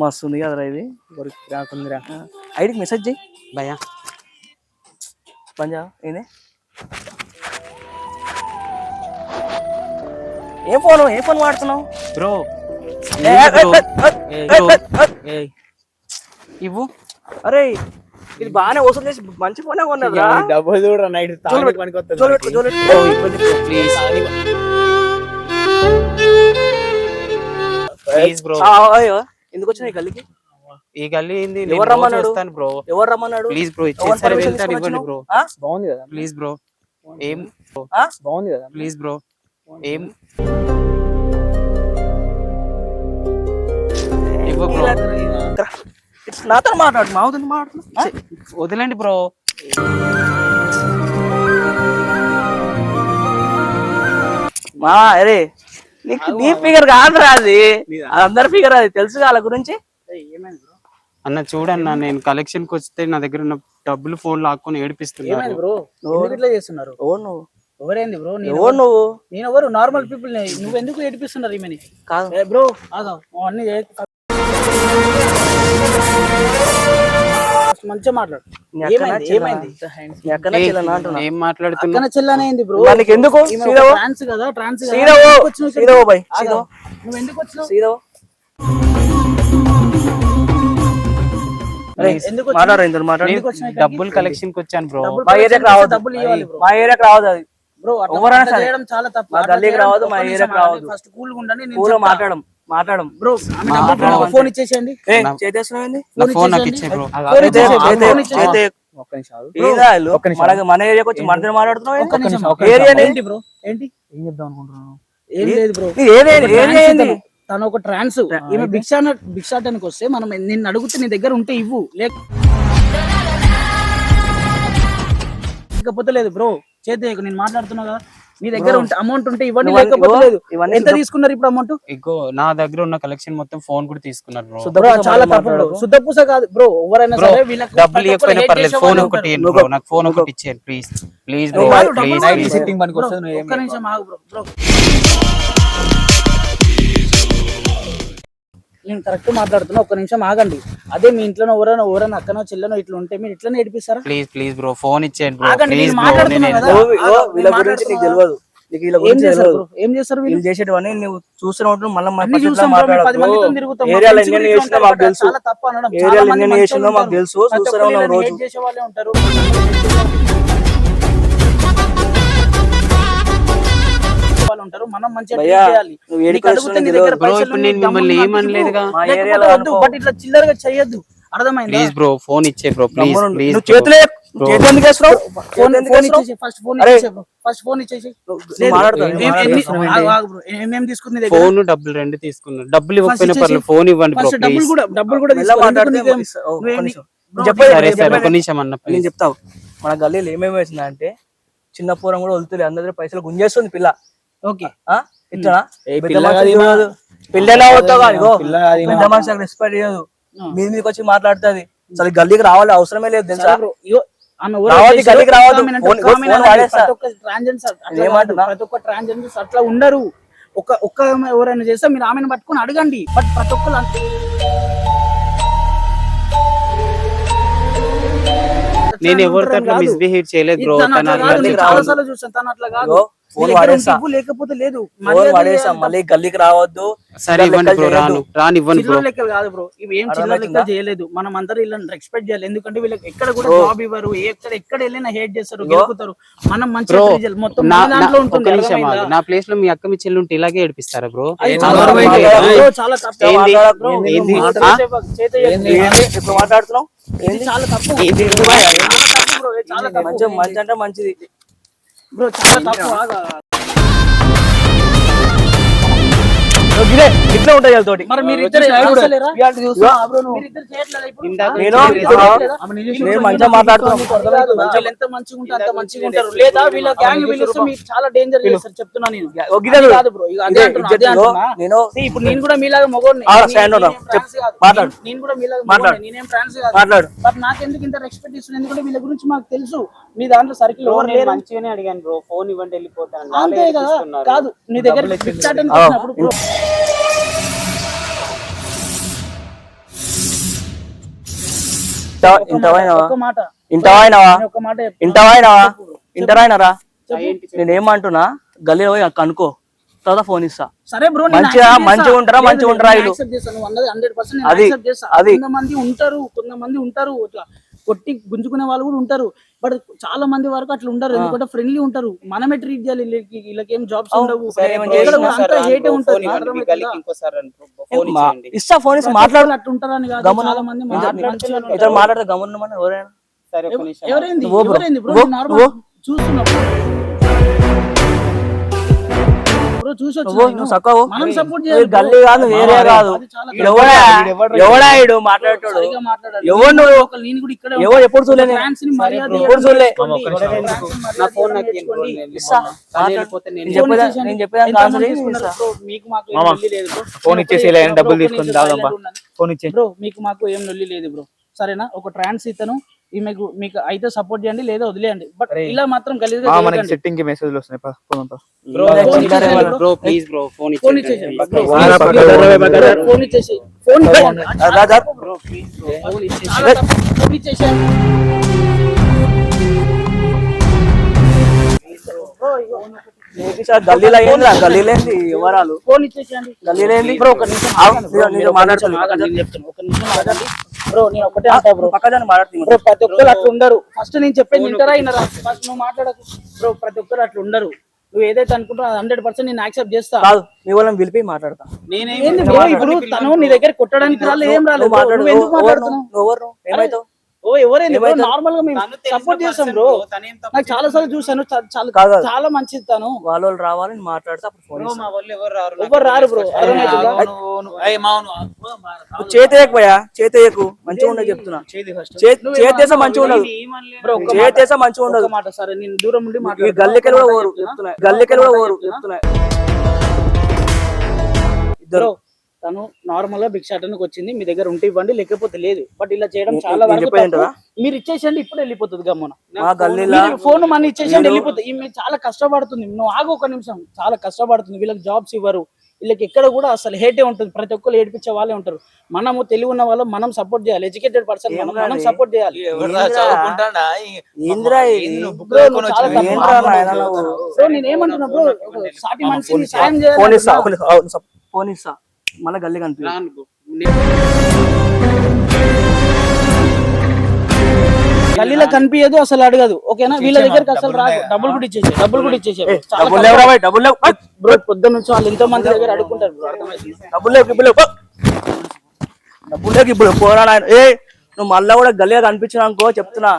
మస్తు ఉంది కదరా ఇది? రాకుందిరా ఐడికి మెసేజ్ చేయి. భయ్యా. పంజా ఏంది ఏం ఫోన్? ఏ ఫోన్ వాడుతున్నావు బ్రో ఇవ్వు. అరే ఇది బాగానే వసూలు చేసి మంచి ఫోనే కొన్నదా డబ్బులు చూడరా నైట్. ప్లీజ్ బ్రో ఎందుకు వచ్చిన ఈ గల్లీకి? ఈ గల్లీ ఏంది? ఎవరు రమ్మన్నాడు? బ్రో ఎవరు రమ్మన్నాడు? ప్లీజ్ బ్రో ఎవరు ఇచ్చేది సరే permission వెళ్తాను ఇవ్వండి బ్రో? బాగుంది కదా? ప్లీజ్ బ్రో ఏం? బాగుంది కదా? ప్లీజ్ బ్రో ఏం? ఇవ్వు బ్రో నాతో మాట్లాడు మా అవుతుంది మాట్లాడుతున్నా వదిలేండి బ్రో మా అరే నీకు నీ ఫిగర్ కాదురా అది. అది అందరి ఫిగర్ అది. తెలుసు వాళ్ళ గురించి? అన్న చూడన్న నేను కలెక్షన్కి వస్తే నా దగ్గర ఉన్న డబ్బులు ఫోన్ లాక్కొని ఏడిపిస్తున్నారు. ఏమైంది బ్రో ఎందుకు ఇట్లా చేస్తున్నారు? ఎవరు నువ్వు? ఎవరైంది బ్రో నేను ఎవరు నువ్వు? నేను ఎవరు? నార్మల్ పీపుల్ నువ్వు ఎందుకు ఏడిపిస్తున్నారు ఈమెని? కాదు. బ్రో ఆగా. అన్ని ఏం మాట్లాడుతున్నా బ్రో? ఎందుకు? ట్రాన్స్ కదా ట్రాన్స్ నువ్వు ఎందుకు వచ్చినావు? డబ్బులు కలెక్షన్కి వచ్చాను బ్రో. మా ఏరియాకి రావద్దు. మా ఏరియాకి రావద్దు అది. బ్రో ఎవరైనా సరే. చేయడం చాలా తప్పు. మా గల్లీకి రావద్దు, మా ఏరియాకి రావద్దు. ఫస్ట్ కూల్ ఉండండి కూలో. మాట్లాడడం. బ్రో ఫోన్ ఇచ్చేసేయండి. నాకు. ఇచ్చే బ్రో? మన మన ఏరియాకి వచ్చి మాట్లాడుతున్నావు ఏరియా నిమిషం. ఏంటి బ్రో? ఏంటి? ఏం చెప్దాం అనుకుంటున్నాను ఏం లేదు బ్రో. నీ ఏరియా ఒక ఏరియా trans ఏంది? తను. ఒక ట్రాన్స్ ఈమె భిక్షాన భిక్షాటానికి వస్తే మనం నిన్ను అడుగుతే నీ దగ్గర ఉంటే ఇవ్వు. లేక లేకపోతే లేదు బ్రో. చేతి నేను మాట్లాడుతున్నా కదా. నీ దగ్గర ఉంటే అమౌంట్ ఉంటే ఇవ్వండి ఇవన్నీ- లేకపోతే ఎంత తీసుకున్నారు ఇప్పుడు అమౌంట్ ఇగో నా దగ్గర ఉన్న కలెక్షన్ మొత్తం ఫోన్ కూడా తీసుకున్నారు బ్రో చాలా. తప్పు బ్రో శుద్ధ పూస కాదు బ్రో ఎవరైనా సరే వీళ్ళకి డబ్బులు ఇవ్వకపోయినా పర్లేదు. ఫోన్ ఒకటి బ్రో నాకు ఫోన్ ఒకటి ఇచ్చేయండి please please bro please sitting పనికి వస్తుంది, ఒక్క నిమిషం ఆగు బ్రో బ్రో నేను కరెక్ట్ మాట్లాడుతున్నా ఒక్క నిమిషం ఆగండి అదే మీ ఇంట్లో ఎవరైనా ఎవరైనా అక్కనో చెల్లెనో ఇట్లా ఉంటే మీరు ఇట్లనే ఏడిపిస్తారా ప్లీజ్ ప్లీజ్ బ్రో ఫోన్ ఇచ్చేయండి బ్రో ఆగండి, ప్లీజ్ నేను బ్రో మాట్లాడుతున్నా నేను కదా. వీళ్ళ గురించి నీకు. తెలియదు నీకు వీళ్ళ ఏం గురించి చేస్తారు తెలియదు ఏం చేస్తారు వీళ్ళు వీళ్ళు చేసేటివన్నీ నువ్వు చూస్తూనే ఉంటున్నావు మళ్ళీ అన్ని చూస్తాం బ్రో, మేము పది మందితో తిరుగుతాం. మా ఏరియాలో friends ఎన్ని కూడా చేసినా ఇట్లా మాకు ఉంటారు. తెలుసు చాలా తప్పు అనడం. చాలా ఏరియాలో మంది ఎన్ని మంచోళ్ళు చేసినా మాకు ఉంటారు. తెలుసు ప్రతి చూస్తూనే ఒక్కరు ఉన్నాం వీళ్ళని రోజు hate చేసే వాళ్ళే ఉంటారు బట్ ఇట్లా అర్థమైందా? ప్లీజ్ బ్రో ఫోన్ ఇచ్చే బ్రో ప్లీజ్. ప్లీజ్ చేతులే? ఫోన్ డబ్బులు రెండు తీసుకున్నారు డబ్బులు ఇవ్వకపోయినా పర్లేదు ఫోన్ ఇవ్వండి బ్రో ఫస్ట్ డబ్బులు కూడా కూడా సరే సరే ఒక నిమిషం అన్న నేను చెప్తావు మన గల్లీలో ఏమేమి వేసిందంటే చిన్న పూరం కూడా వదులుతుంది అందరి పైసలు గుంజేస్తుంది పిల్ల ఓకే? ఇట్లా. పిల్లలా అవుతావు మనిషి రెస్పెక్ట్ చేయదు. మీద మీదకి వచ్చి మాట్లాడుతుంది. అసలు గల్లీకి రావాలి అవసరమే లేదు తెలుసా? అట్లా ఉండరు. ఒక ఒక్క ఎవరైనా చేస్తే మీరు ఆమెను పట్టుకొని అడగండి. బట్ ప్రతి ఒక్కరు అంతే. నేను ఎవరితో అట్లా కాదు. మిస్బిహేవ్ చేయలేదు బ్రో. చాలా సార్లు చూసాను తను అట్లా కాదు. ఫోన్. ఇవ్వు, లేకపోతే లేదు. ఫోన్ వాడేసా. మళ్ళీ గల్లీకి రావద్దు. సరే ఇవ్వండి లెక్కలు బ్రో రాను చేయొద్దు. రాను ఇవ్వండి బ్రో. చిల్లర లెక్కలు కాదు బ్రో. ఇవి ఏం చిల్లర? లెక్కలు చేయలేదు. మనం అందరూ వీళ్ళని రెస్పెక్ట్ చేయాలి. ఎందుకంటే వీళ్ళకి ఎక్కడ కూడా Bro. జాబ్ ఇవ్వరు. ఎక్కడ ఎక్కడ వెళ్ళినా హేట్ చేస్తారు. గెలుపుతారు. మనం చేయాలి. మొత్తం దాంట్లో ఉంటుంది? నా ప్లేస్లో మీ అక్క మీ చెల్లి ఉంటే ఇలాగే ఏడిపిస్తారా బ్రో? చాలా మాట్లాడు, తప్పు. మాట్లాడు. బ్రో, చాలా తప్పు. ఏంది? బ్రో, ఏంది? నువ్వు ఆ? గిదే, ఇట్లా ఉంటాయి వాళ్ళతోటి మరి మీరు ఇద్దరు నేను చేయలేదు. ఇప్పుడు చేయట్లేదా? నేను మంచిగా మాట్లాడుతున్నాను ఎంత మంచిగా ఉంటే అంత మంచిగా ఉంటారు లేదా వీళ్ళ గ్యాంగ్ పిలిస్తే మీరు చాలా డేంజర్ చేస్తారు చెప్తున్నా నేను. కాదు బ్రో ఇదే. నేను ఇప్పుడు నేను కూడా మీలాగా మొగోడిని. మాట్లాడు. నేను- కూడా మీలాగా మాట్లాడు. నేనేం ఫ్రాన్స్ కాదు. మాట్లాడు. బట్ నాకెందుకు ఇంత రెస్పెక్ట్ ఇస్తుంది ఎందుకంటే వీళ్ళ గురించి మాకు తెలుసు. మీ దాంట్లో సర్కిల్ మంచిగానే అడిగాను బ్రో ఫోన్ ఇవ్వండి వెళ్ళిపోతాను. అంతే కదా. కాదు నీ దగ్గర నేనేమంటున్నా గల్లీలో పోయి కనుక్కో. తర్వాత ఫోన్ ఇస్తా. సరే బ్రో మంచిగా- మంచిగా ఉంటారా, మంచిగా ఉంటారా అది- అది. కొంతమంది ఉంటారు కొంతమంది ఉంటారు కొట్టి గుంజుకునే వాళ్ళు కూడా ఉంటారు. బట్ చాలా మంది వరకు అట్లా ఉండరు. ఎందుకంటే ఫ్రెండ్లీ ఉంటారు. మనమే ట్రీట్ చేయాలి. వీళ్ళకి వీళ్ళకి ఏం జాబ్స్ ఉండవు. ఇస్తా ఫోన్ ఇస్తా ప్రతి మాట్లాడు ఒక్కరు అట్లా ఉంటారని కాదు. చాలా మంది. మాట్లాడితే గమనం ఎవరైంది. ఎవరైంది. చూస్తున్నప్పుడు సక్కవు. మనం సపోర్ట్ ఇది చేయాలి bro. గల్లీ కాదు వేరే కాదు ఎవడా? ఎవడా ఇడు మాట్లాడేటోడు. ఎవరు నువ్వు? ఎవరు ఎప్పుడు bro. ఎప్పుడు చూడలే. ఫోన్. నేను ఇచ్చేసి డబ్బులు తీసుకొని. ఫోన్ ఇచ్చే బ్రో మీకు మాకు ఏం లొల్లి లేదు బ్రో. సరేనా? ఒక ట్రాన్స్ ఇతను ఈమెకు మీకు అయితే సపోర్ట్ చేయండి లేదా వదిలేయండి. బట్. ఇలా మాత్రం గలీజ్గా మా మనకి. సెట్టింగ్కి మెసేజ్లు వస్తున్నాయి పా, phone bro phone bro. Bro please phone phone వారా పక్కన. ఫోన్. ఫోన్ ప్లీజ్ ఫోన్ గల్లీలో ఏందిరా? గల్లీలో ఏంది వివరాలు? ఫోన్ ఇచ్చేసేయండి. గల్లీలో ఏంది? బ్రో ఒక నిమిషం ఆగు, ఆగండి నేను చెప్తాను ఒక నిమిషం ఆగండి. బ్రో నేను ఒకటే అంటా బ్రో. పక్కదాన్ని మాట్లాడుతుంది బ్రో ప్రతి ఒక్కరు అట్లా ఉండరు. ఫస్ట్ నేను చెప్పేది వింటారా వినరా? ఫస్ట్ నువ్వు మాట్లాడకు. బ్రో ప్రతి ఒక్కరు అట్లా ఉండరు. నువ్వు ఏదైతే అనుకుంటావు అది హండ్రెడ్ పర్సెంట్ నేను యాక్సెప్ట్ చేస్తా. కాదు మీ వాళ్ళని పిలిపి మాట్లాడతా. నేనేం ఇప్పుడు తను నీ దగ్గర కొట్టడానికి రాలేదు ఏం రాలేదు నువ్వు ఎందుకు ఎవరు మాట్లాడుతున్నావు? ఎవరు? ఏమైతావు? ఓ ఏమైతే- నార్మల్గా మేము సపోర్ట్ చేస్తాం person బ్రో నాకు చాలా సార్లు చూసాను చాలా. చాలా మంచిది తను. వాళ్ళ వాళ్ళు రావాలి నేను మాట్లాడితే అప్పుడు ఫోన్ బ్రో మా వాళ్ళు ఎవరు రారు? ఎవరు రారు బ్రో అర్థమవుతుందా చేతి వేయకపోయా చేతి వేయకు మంచిగా ఉండదు చెప్తున్నా. చేతి చేతేసా మంచిగా ఉండదు. చేతేసా మంచిగా ఉండదు. మాట సరే నేను దూరం నుండి ఈ మాట్లాడు గల్లికెళ్ళి కూడా ఓరు. చెప్తున్నా. గల్లికెళ్ళి కూడా ఓరు చెప్తున్నా. బ్రో తను నార్మల్గా భిక్షాటనకు వచ్చింది. మీ దగ్గర ఉంటే ఇవ్వండి లేకపోతే లేదు. బట్ ఇలా చేయడం చాలా వరకు తప్పు. మీరు ఇచ్చేసండి ఇప్పుడు వెళ్ళిపోతుంది గమ్మున. మా గల్లీలో ఫోన్ మనీ ఇచ్చేసండి వెళ్ళిపోతుంది. ఈమె చాలా కష్టపడుతుంది. నువ్వు ఆగు ఒక నిమిషం. చాలా కష్టపడుతుంది. వీళ్ళకి జాబ్స్ ఇవ్వరు. వీళ్ళకి ఎక్కడ కూడా అసలు హేటే ఉంటుంది. ప్రతి ఒక్కరు ఏడిపించే వాళ్ళే ఉంటారు. మనము తెలివి ఉన్న వాళ్ళు మనం సపోర్ట్ చేయాలి. ఎడ్యుకేటెడ్ పర్సన్ మనం మనం? సపోర్ట్ చేయాలి. ఇంద్రా ఇది? Bro, నువ్వు చాలా తప్పు. ఏంట్రా నాయనా మాట్లాడుతున్నావు. నువ్వు? సో నేను ఏమంటున్నా బ్రో సాటి మనిషిని సాయం చేయాలి ఫోన్ ఇస్తా ఫోన్ ఇస్తా. అవును, సప్- ఫోన్ ఇస్తా. మళ్ళీ గల్లీ కనిపి గల్లీలో కనిపించదు అసలు అడగదు. ఓకేనా? వీళ్ళ దగ్గరికి అసలు రాదు డబ్బులు కూడా ఇచ్చేసి డబ్బులు కూడా ఇచ్చేసి డబ్బులు బ్రో పొద్దున్న నుంచి వాళ్ళు ఎంతో మంది దగ్గర అడుగుకుంటారు డబ్బులు లేవు ఇప్పుడు. డబ్బులు లేవు ఇప్పుడు పోరా నాయన. ఏ నువ్వు మళ్ళా కూడా గల్లీగా కనిపించిన అనుకో చెప్తున్నా.